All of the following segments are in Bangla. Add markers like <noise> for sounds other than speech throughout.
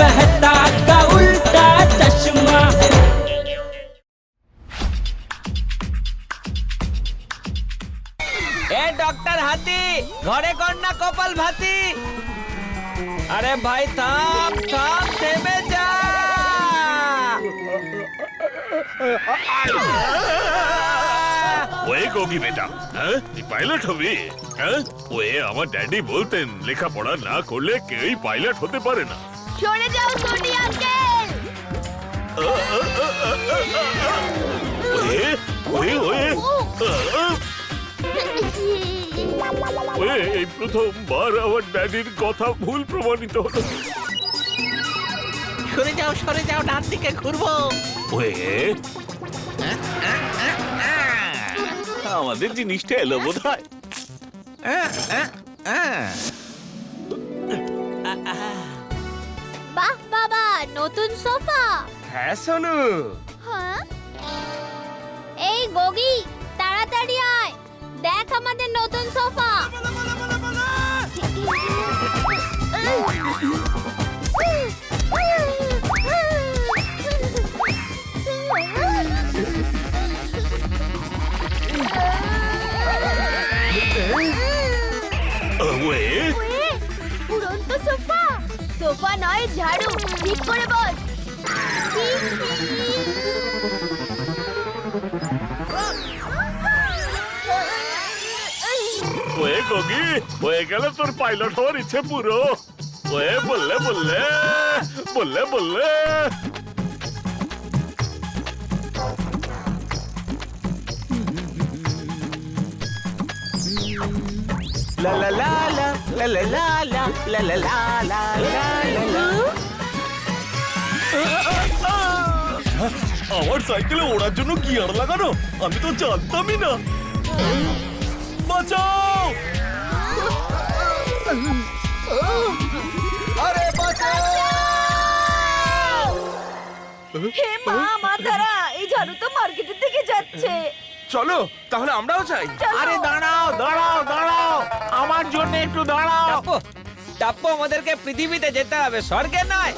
मेहता का उल्टा चश्मा এ ডক্টর হাতি ঘরে কর না কপাল ভাতি আরে ভাই থাম থাম থেমে যা ওয়ে গগি বেটা হ্যাঁ তুই পাইলট হবি হ্যাঁ ওয়ে আমার ড্যাডি বলতেন লেখাপড়া না করলে কেউই পাইলট হতে পারে না সরে যাও সোনি আঙ্কেল। ওয়ে ওয়ে ওয়ে। ওয়ে এই প্রথমবার আমার ড্যাডির কথা ভুল প্রমাণিত হলো। সরে যাও সরে যাও ডান দিকে ঘুরবো। ওয়ে। আমাদের জিনিসটা এলো বোধ হয় নতুন সোফা। হ্যাঁ সোনু। হ্যাঁ? এই গগি তাড়াতাড়ি আয়। দেখ আমাদের নতুন সোফা। <laughs> ঠিক করে বল ওয়ে গগি হয়ে গেল তোর পাইলট হওয়ার ইচ্ছে পুরো ওয়ে বললে বললে বললে বললে লা লা লা লা লা লা লা লা লা লা লা লা লা লা লা আমার সাইকেলে ওড়ার জন্য গিয়ার লাগানো আমি তো জানতামই না। বাঁচাও! হে মা মাতারা এই ঝাড়ু তো মার্কেটের দিকে যাচ্ছে। চলো তাহলে আমরাও চাই আরে দাঁড়াও দাঁড়াও দাঁড়াও আমার জন্য একটু দাঁড়াও। টাপ্পো টাপ্পো আমাদেরকে পৃথিবীতে যেতে হবে স্বর্গে নয়।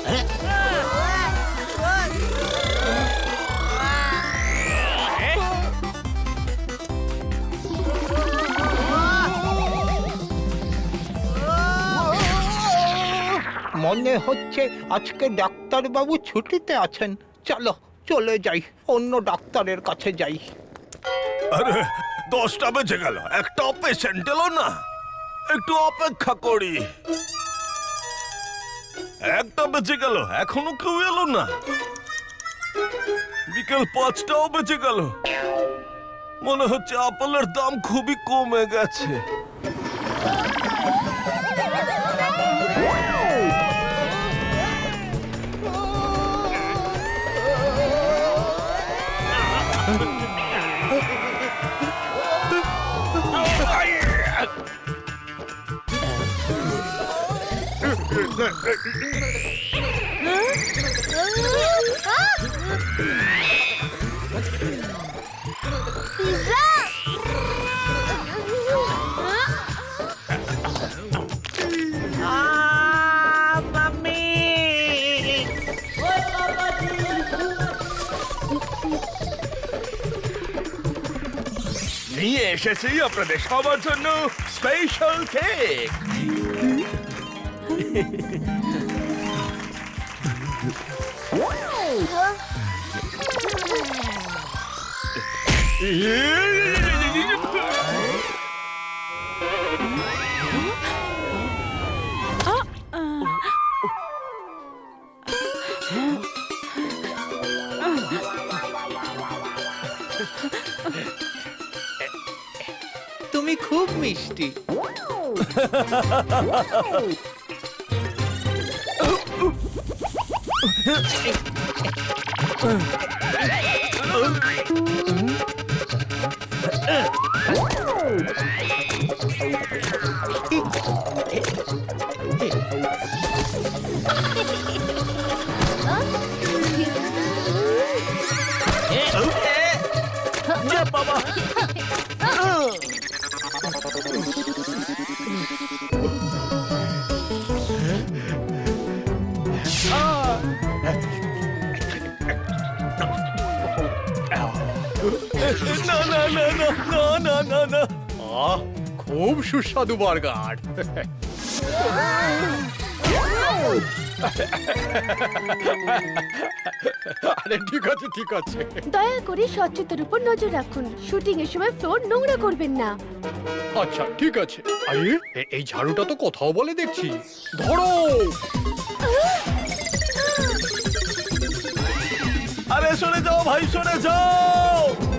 মনে হচ্ছে আজকে ডাক্তারবাবু ছুটিতে আছেন। চলো, চলে যাই, অন্য ডাক্তারের কাছে যাই। আরে, দশটা বেজে গেল, একটা পেশেন্ট এলো না। একটু অপেক্ষা করি। একটা বেজে গেল, এখনও কেউ এলো না। বিকেল পাঁচটাও বেজে গেল। মনে হচ্ছে আপেলের দাম খুবই কমে গেছে। নিয়ে এসেছি আপনাদের সবার জন্য স্পেশাল কেক তুমি খুব মিষ্টি う <laughs> ん খুব সুস্বাদু বার্গার। আরে ঠিক আছে ঠিক আছে। দয়া করে স্বচ্ছতার উপর নজর রাখুন। শুটিং এর সময় ফ্লোর নোংরা করবেন না। আচ্ছা ঠিক আছে। আরে এ- এই ঝাড়ুটা তো কোথাও বলে দেখছি। ধরো! আরে সরে যাও ভাই সরে যাও!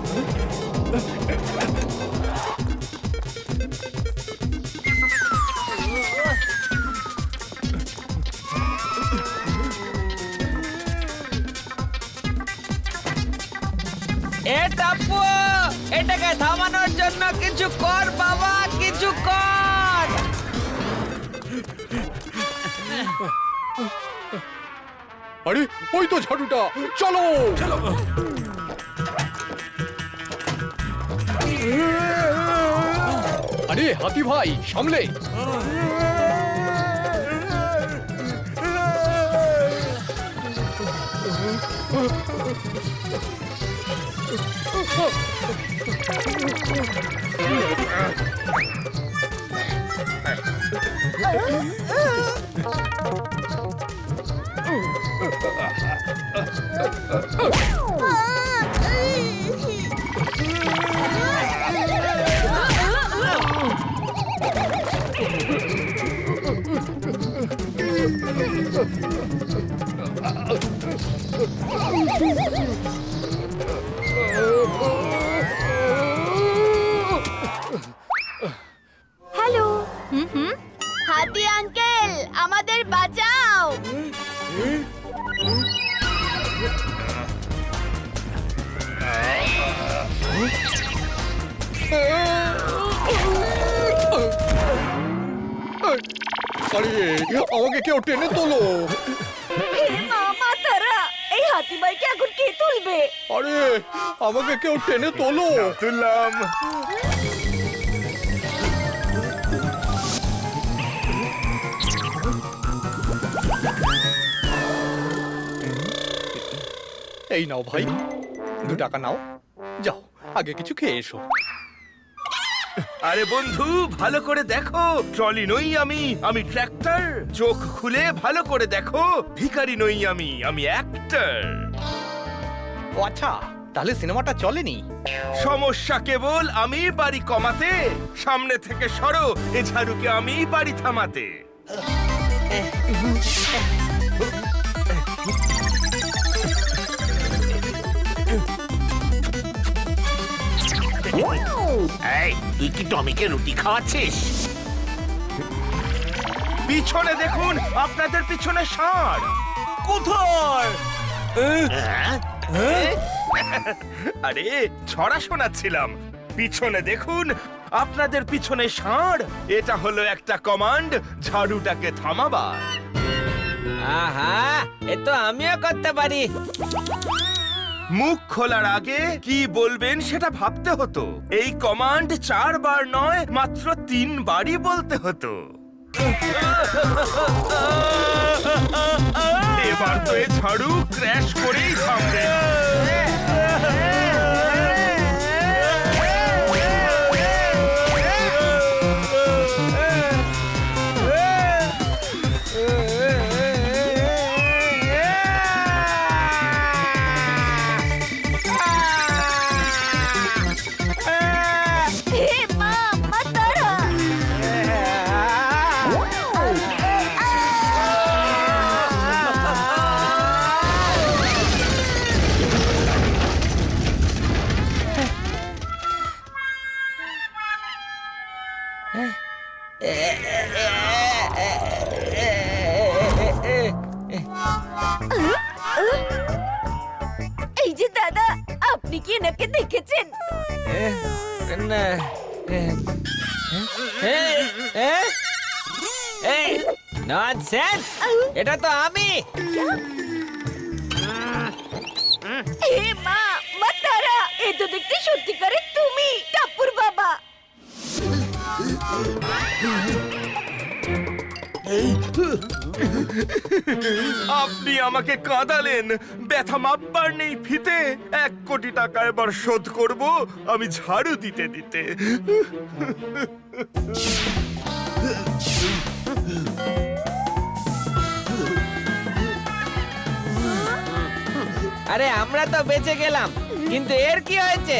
এ টাপ্পু এটাকে থামানোর জন্য কিছু কর বাবা কিছু কর। আরে ওই তো ঝাড়ুটা চলো। চলো। আরে হাতি ভাই সামলে। oh আরে আমাকে কেউ টেনে তোলো। এখন কে তুলবে? আরে আমাকে কেউ টেনে তোলো। তুললাম। এই নাও ভাই দু টাকা নাও। যাও আগে কিছু খেয়ে এসো। আরে বন্ধু ভালো করে দেখো। ট্রলি নই আমি আমি ট্র্যাক্টর চোখ খুলে ভালো করে দেখো ভিখারি নই আমি আমি অ্যাক্টর ও আচ্ছা তাহলে সিনেমাটা চলেনি? সমস্যা কেবল আমি বাড়ি কমাতে সামনে থেকে সরো এ ঝাড়ুকে আমি বাড়ি থামাতে। এই তুই কি টমিকে রুটি খাওয়াচ্ছিস? পিছনে দেখুন আপনাদের পিছনে ষাঁড়। কোথায়? হ্যাঁ? আরে ছড়া শোনাচ্ছিলাম। পিছনে দেখুন আপনাদের পিছনে ষাঁড়। এটা হলো একটা কমান্ড ঝাড়ুটাকে থামাবার। আহা এ তো আমিও করতে পারি। মুখ খোলার আগে কি বলবেন সেটা ভাবতে হতো। এই কমান্ড চারবার নয়, মাত্র তিনবারই বলতে হতো। এবার তো এ ঝাড়ু ক্র্যাশ করেই থামবে। এই যে দাদা আপনি কি এনাকে দেখেছেন? না ননসেন্স এটা তো আমি। হে মা মা তারা এ তো দেখতে সত্যিকারের তুমি টাপুর বাবা। আপনি আমাকে কাঁদালেন। ব্যথা মাপবার নেই ফিতে। এক কোটি টাকা এবার শোধ করব, আমি ঝাড়ু দিতে দিতে। আরে, আমরা তো বেঁচে গেলাম, কিন্তু এর কি হয়েছে?